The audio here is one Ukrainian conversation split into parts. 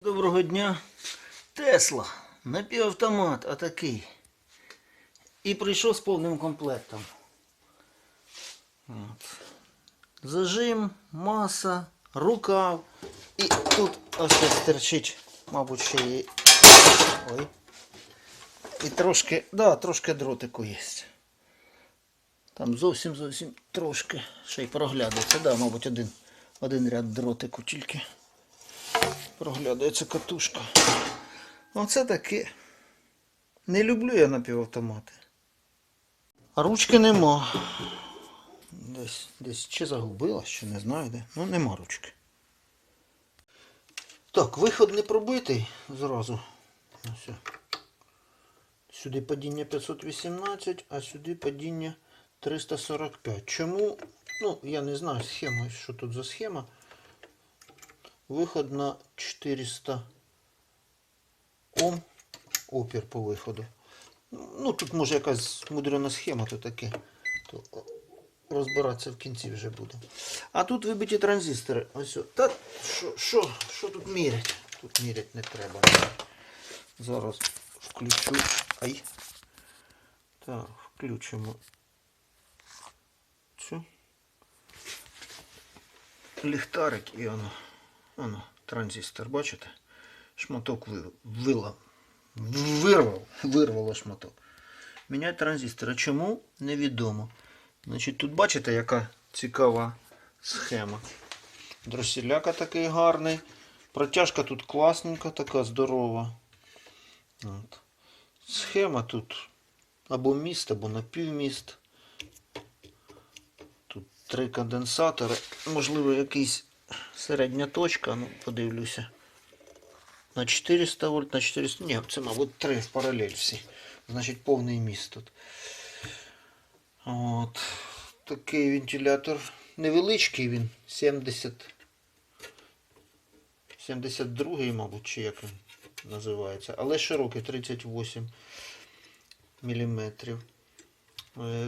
Доброго дня. Тесла. Напівавтомат, отакий. І прийшов з повним комплектом. От. Зажим, маса, рукав. І тут ось це стерчить, мабуть, ще є. Ой. І трошки, да, трошки дротику є. Там зовсім зовсім трошки. Ще й проглядається. Да, мабуть, один, один ряд дротику тільки. Проглядається катушка. Оце таке. Не люблю я напівавтомати. А ручки нема. Десь, десь чи загубилась, чи не знаю де. Ну нема ручки. Так, виход не пробитий зразу. Ось. Сюди падіння 518, а сюди падіння 345. Чому? Ну, я не знаю схема, що тут за схема. Виход на 400 Ом. Опір по виходу. Ну, тут може якась мудрена схема, то таке. То розбиратися в кінці вже буде. А тут вибиті транзистори. Ось. Та що, що, що тут мірять? Тут мірять не треба. Зараз включу. Ай. Так, включимо цю. Ліхтарик і воно. Воно, транзистор, бачите? Шматок ви- вила. Вирвав. Вирвало шматок. Міняють транзистор. Чому? Невідомо. Значить, тут бачите, яка цікава схема. Дросіляка такий гарний. Протяжка тут класненька, така здорова. От. Схема тут або міст, або напівміст. Тут три конденсатори. Можливо, якийсь середня точка, ну, подивлюся. На 400 вольт, на 400. Ні, це, мабуть, три в паралель всі. Значить, повний міст тут. От. Такий вентилятор. Невеличкий він. 70. 72, мабуть, чи як він називається. Але широкий 38 мм.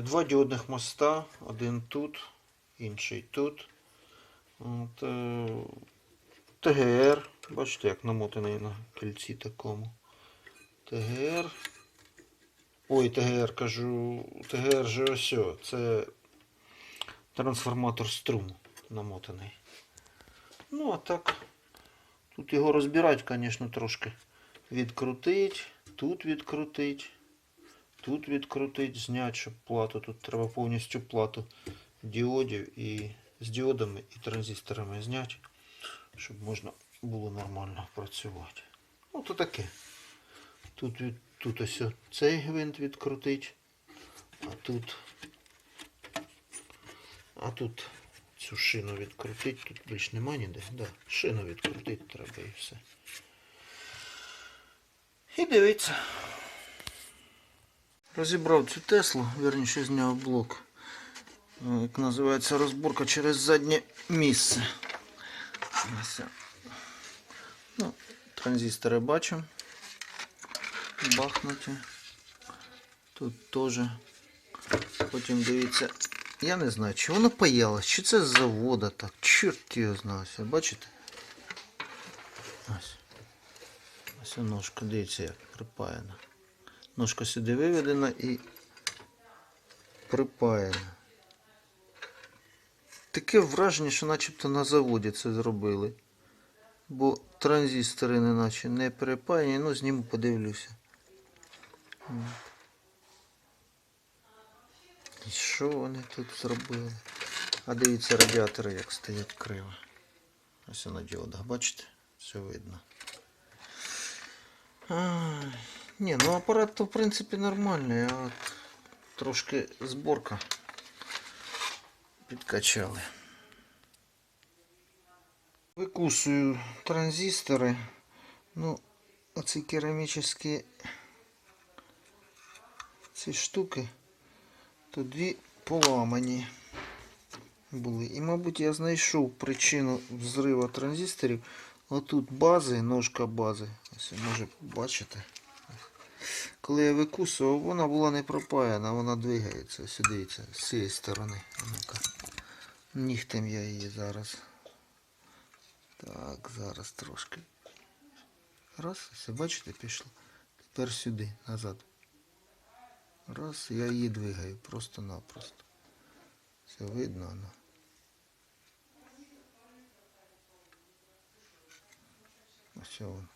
Два діодних моста. Один тут, інший тут. От, е, ТГР. Бачите, як намотаний на кільці такому. ТГР. Ой, ТГР кажу. ТГР же ось. Це трансформатор струму намотаний. Ну, а так. Тут його розбирати, звісно, трошки. Відкрутить, тут відкрутить, тут відкрутить, зняти, щоб плату. Тут треба повністю плату діодів і з діодами і транзисторами зняти, щоб можна було нормально працювати. Ну, то таке. Тут, тут ось цей гвинт відкрутить, а тут, а тут цю шину відкрутить. Тут більш нема ніде. Да, шину відкрутить треба і все. І дивіться. Розібрав цю Теслу, верніше зняв блок. Е, Як називається розборка через заднє місце. Ну, транзистори бачимо. Бахнуті. Тут теж. Потім дивіться. Я не знаю, чи воно паялось, чи це з завода так. Чорт його знає. Ось, Бачите? Ось. Ось ножка, дивіться, як припаяна. Ножка сюди виведена і припаяна. Таке враження, що начебто на заводі це зробили. Бо транзистори неначе не припаяні, ну зніму подивлюся. І що вони тут зробили? А дивіться радіатори, як стоять криво. Ось на діодах, бачите? Все видно. А, ні, ну апарат то в принципі нормальний, а от трошки зборка підкачали. Викусую транзистори. Ну, оці керамічні ці штуки, то дві поламані були. І, мабуть, я знайшов причину взриву транзисторів. Отут бази, ножка бази. Ось ви може бачите. Коли я викусував, вона була не пропаяна, вона двигається. Ось дивіться, з цієї сторони. Ну-ка. Нігтем я її зараз. Так, зараз трошки Раз, все, бачите, пішло. Тепер сюди, назад. Раз, я її двигаю просто-напросто. Все видно воно. Ось воно.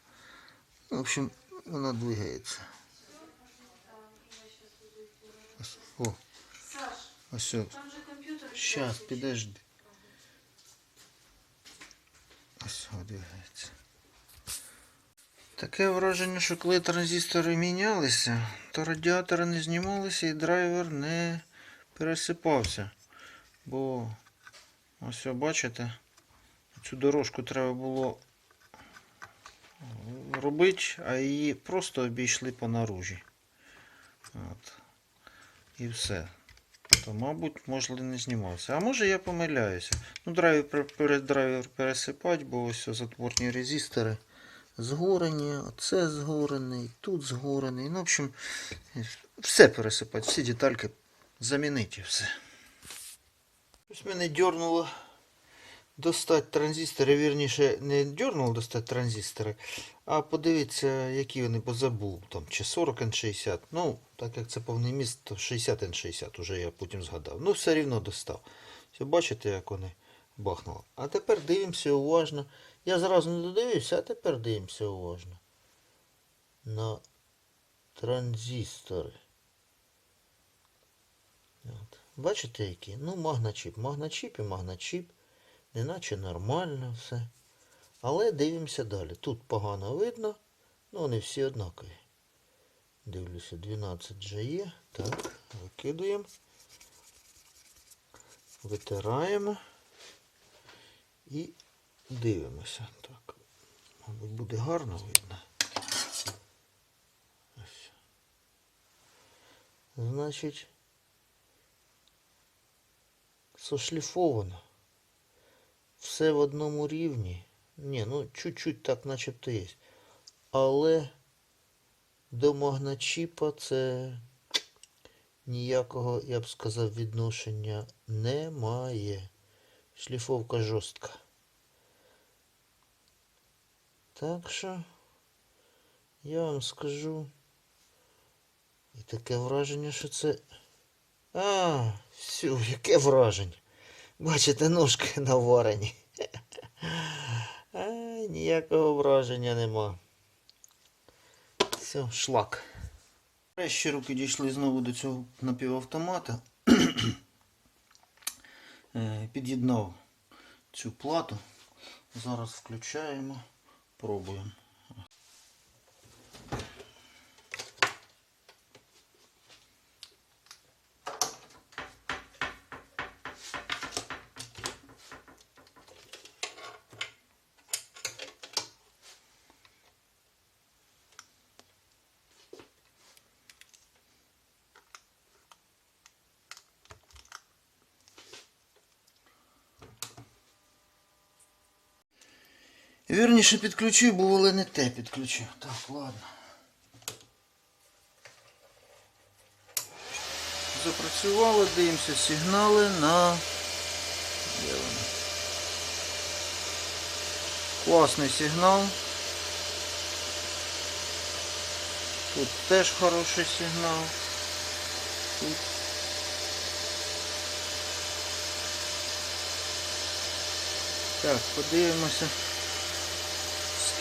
Ну, в общем, вона двигається. Ось, О, Саш, ось. Щас, підожди. Ось о, двигається. Таке враження, що коли транзистори мінялися, то радіатори не знімалися і драйвер не пересипався. Бо ось бачите, цю дорожку треба було робити, а її просто обійшли по наружі. От. І все то, мабуть, можливо, не знімався. А може я помиляюся. Ну, драйвер, пер- перед драйвер пересипать, бо ось затворні резистори згорені, оце згорений, тут згорений. Ну, в общем, все пересипати, всі детальки замінити все. Ось мене дьорнуло достати транзистори, вірніше, не дьорнуло достати транзистори, а подивіться, які вони, бо забув, там, чи 40 N60. Ну, так як це повний міст, то 60 N60, уже я потім згадав. Ну, все рівно достав. Все, бачите, як вони бахнули. А тепер дивимося уважно. Я зразу не додивився, а тепер дивимося уважно. На транзистори. От. Бачите які? Ну, магначіп. Магначіп і магначіп. Неначе нормально все. Але дивимося далі. Тут погано видно, ну вони всі однакові. Дивлюся, 12 вже є. Так, викидуємо. Витираємо. І дивимося. Так. Мабуть, буде гарно видно. Ось. Значить, сошліфовано. Все в одному рівні. Ні, ну чуть-чуть так начебто є. Але до магначіпа це ніякого, я б сказав, відношення немає. Шліфовка жорстка. Так що я вам скажу. І таке враження, що це. А, все, яке враження. Бачите, ножки наварені. Ай, ніякого враження нема. Все, шлак. Ще руки дійшли знову до цього напівавтомата. Е, Під'єднав цю плату. Зараз включаємо, пробуємо. Вірніше підключив, був, але не те підключив. Так, ладно. Запрацювали, дивимося сигнали на. Де вони? Класний сигнал. Тут теж хороший сигнал. Тут. Так, подивимося.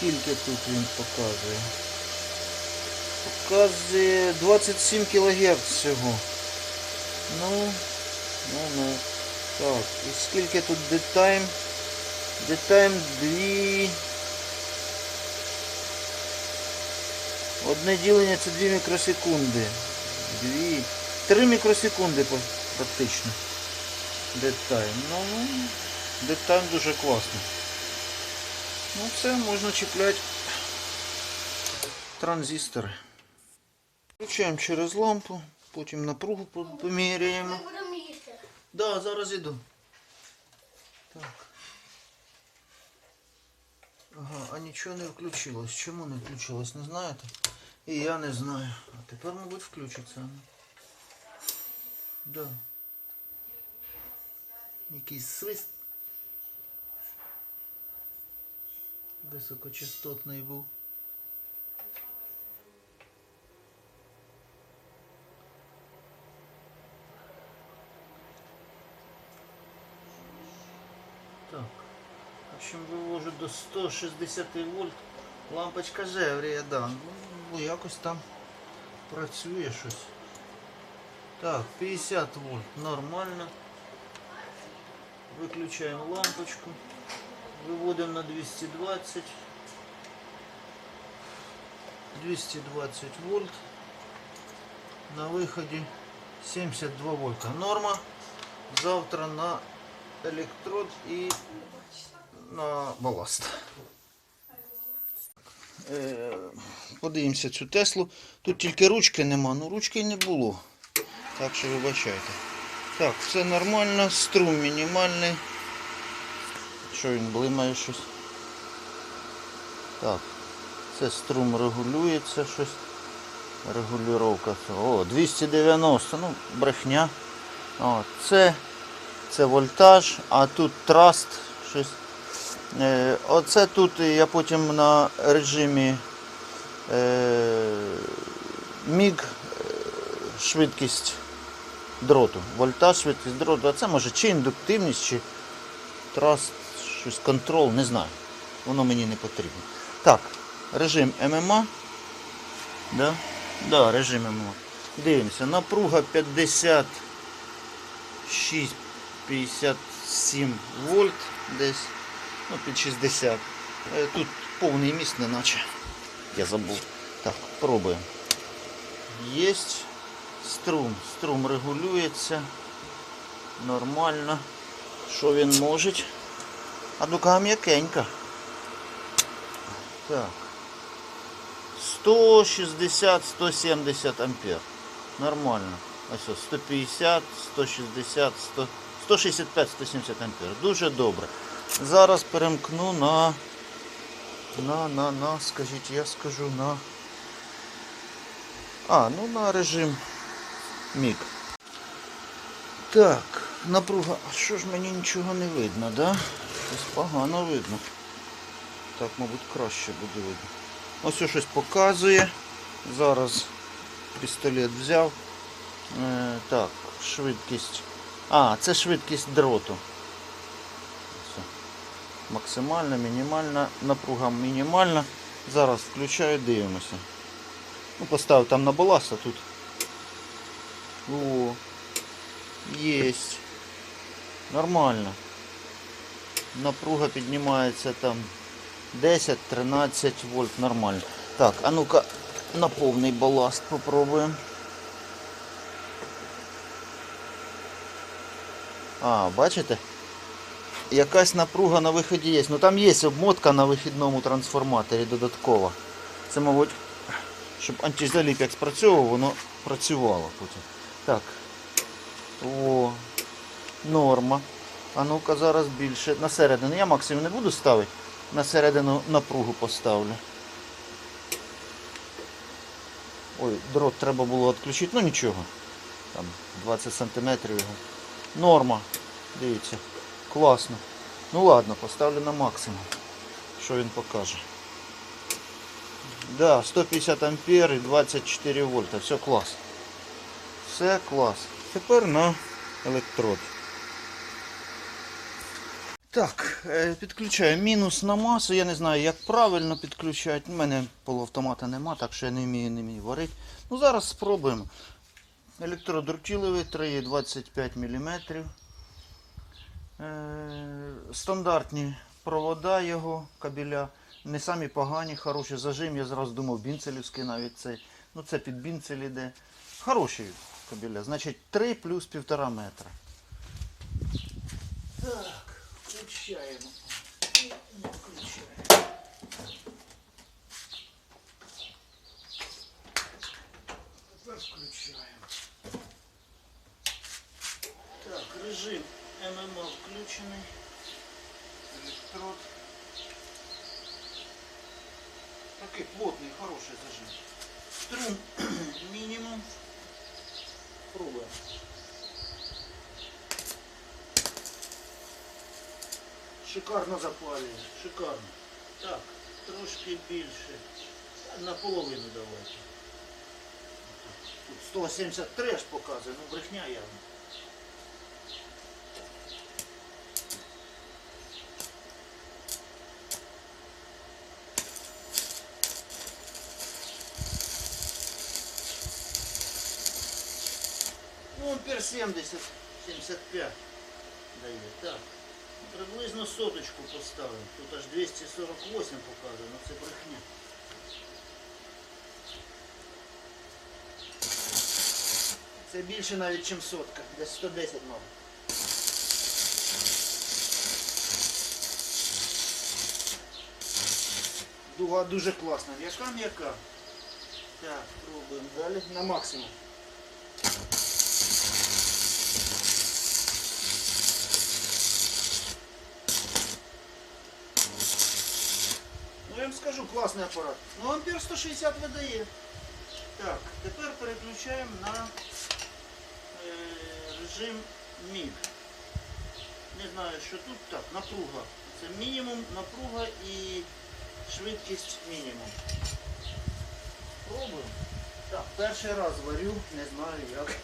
Скільки тут він показує? Показує 27 кГц всього. Ну, ну, ну. Так, і скільки тут детайм? Детайм 2. Одне ділення це 2 мікросекунди. 2. 3 мікросекунди практично. Детайм. Ну, детайм дуже класний. Ну все, можна чіпляти транзистори. Включаємо через лампу, потім напругу по- поміряємо. Ми будемо їсти. Да, зараз іду. Так. Ага, а нічого не включилось. Чому не включилось, не знаєте? І я не знаю. А тепер, мабуть, включиться. Да. Якийсь свист. высокочастотный был. Так, в общем, вывожу до 160 вольт. Лампочка жевріє, да. Ну, якось там працює щось. Так, 50 вольт, нормально. Выключаем лампочку. Виводимо на 220. 220 вольт. На виході 72 вольта. Норма. Завтра на електрод і на баласт. Е, Подивимося цю Теслу. Тут тільки ручки нема, ну ручки не було. Так що вибачайте. Так, все нормально, струм мінімальний. Що він блимає щось? Так, це струм регулюється щось. Регулювання. О, 290, ну, брехня. О, це, це вольтаж, а тут траст щось. Е, оце тут я потім на режимі е, міг е, швидкість дроту. Вольтаж, швидкість дроту. А це може чи індуктивність, чи траст, щось контрол, не знаю. Воно мені не потрібно. Так, режим ММА. Да? Да, режим ММА. Дивимося, напруга 56 57 вольт десь. Ну, під 60. Е, Тут повний міст, не наче. Я забув. Так, пробуємо. Єсть струм. Струм регулюється. Нормально. Що він може? А дука м'якенька. Так. 160-170 ампер. Нормально. Ось ось 150, 160, 100, 165, 170 ампер. Дуже добре. Зараз перемкну на, на, на, на, скажіть, я скажу на. А, ну на режим міг. Так, напруга. А що ж мені нічого не видно, да? Щось погано видно. Так, мабуть, краще буде видно. Ось щось показує. Зараз пістолет взяв. Е, так, швидкість. А, це швидкість дроту. Все. Максимальна, мінімальна, напруга мінімальна. Зараз включаю, дивимося. Ну, поставив там на баласт, а тут. О, єсть. Нормально. Напруга піднімається там 10-13 вольт, нормально. Так, а ну-ка на повний баласт попробуємо. А, бачите? Якась напруга на виході є. Ну там є обмотка на вихідному трансформаторі додаткова. Це, мабуть, щоб антизалік як спрацьовував, воно працювало потім. Так. О, норма. А ну-ка зараз більше. На середину. Я максимум не буду ставити. На середину напругу поставлю. Ой, дрот треба було відключити, ну нічого. Там 20 см його. Норма. Дивіться. Класно. Ну ладно, поставлю на максимум. Що він покаже. Да, 150 ампер і 24 вольта. Все клас. Все клас. Тепер на електрод. Так, е, підключаю мінус на масу. Я не знаю, як правильно підключати. У мене полуавтомата нема, так що я не вмію не вмію варити. Ну зараз спробуємо. Електродрутіливий 3,25 мм. Стандартні провода його, кабеля. Не самі погані, хороші зажим. Я зразу думав, бінцелівський навіть цей. Ну це під бінцель іде. Хороші кабеля. Значить 3 плюс 1,5 метра. Так, включаємо. І не включаємо. Тепер включаємо. Так, режим ММО включений. Електрод. Такий плотний, хороший зажим. Струм Шикарно запалює, шикарно. Так, трошки більше. Наполовину давайте. Тут 173 аж показує, ну брехня явно. Ну, пер 70, 75 дает, так. Приблизно соточку поставив. Тут аж 248 показує, ну це брехня. Це більше навіть, ніж сотка. Десь 110 мабуть. Дуга дуже класна. М'яка м'яка. Так, пробуємо далі на максимум. Я вам скажу, класний апарат. Ну ампер 160 видає. Так, тепер переключаємо на е, режим міг. Не знаю, що тут так, напруга. Це мінімум напруга і швидкість мінімум. Пробуємо. Так, перший раз варю, не знаю як.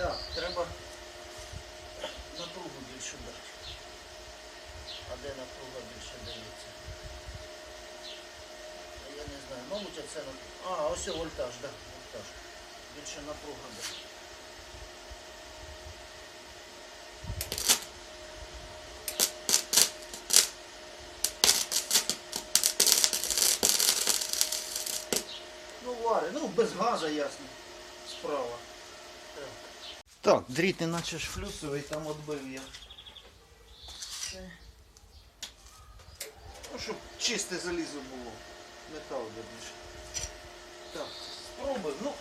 Так, треба напругу більше дати. А де напруга більше дається? А Я не знаю, мабуть оце о, вольтаж, да, вольтаж. Більше напруга дає. Ну, вари, ну без газа ясно. Справа. Так. Так, дріт не наче ж флюсовий, там отбив я. Ну, щоб чисте залізо було. Метал верніше. Так, спробуємо. Ну,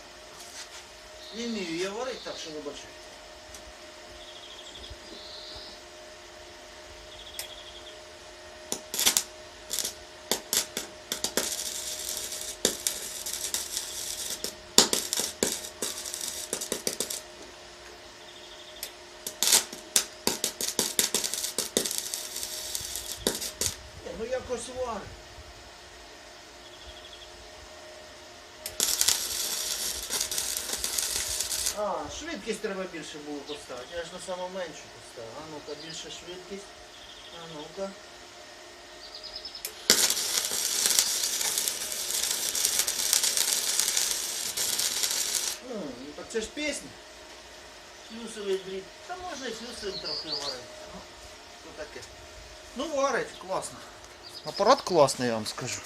не вмію я варити, так що вибачай. Ні, Ну якось варить. А, швидкість треба більше було поставити. Я ж на саму меншу поставив. А ну-ка, більше швидкість. А ну-ка. Ну, так це ж пісня. Флюсовий дріт. Та можна і флюсовим трохи варити. Ну, таке. Ну варить, класно. Апарат класний, я вам скажу.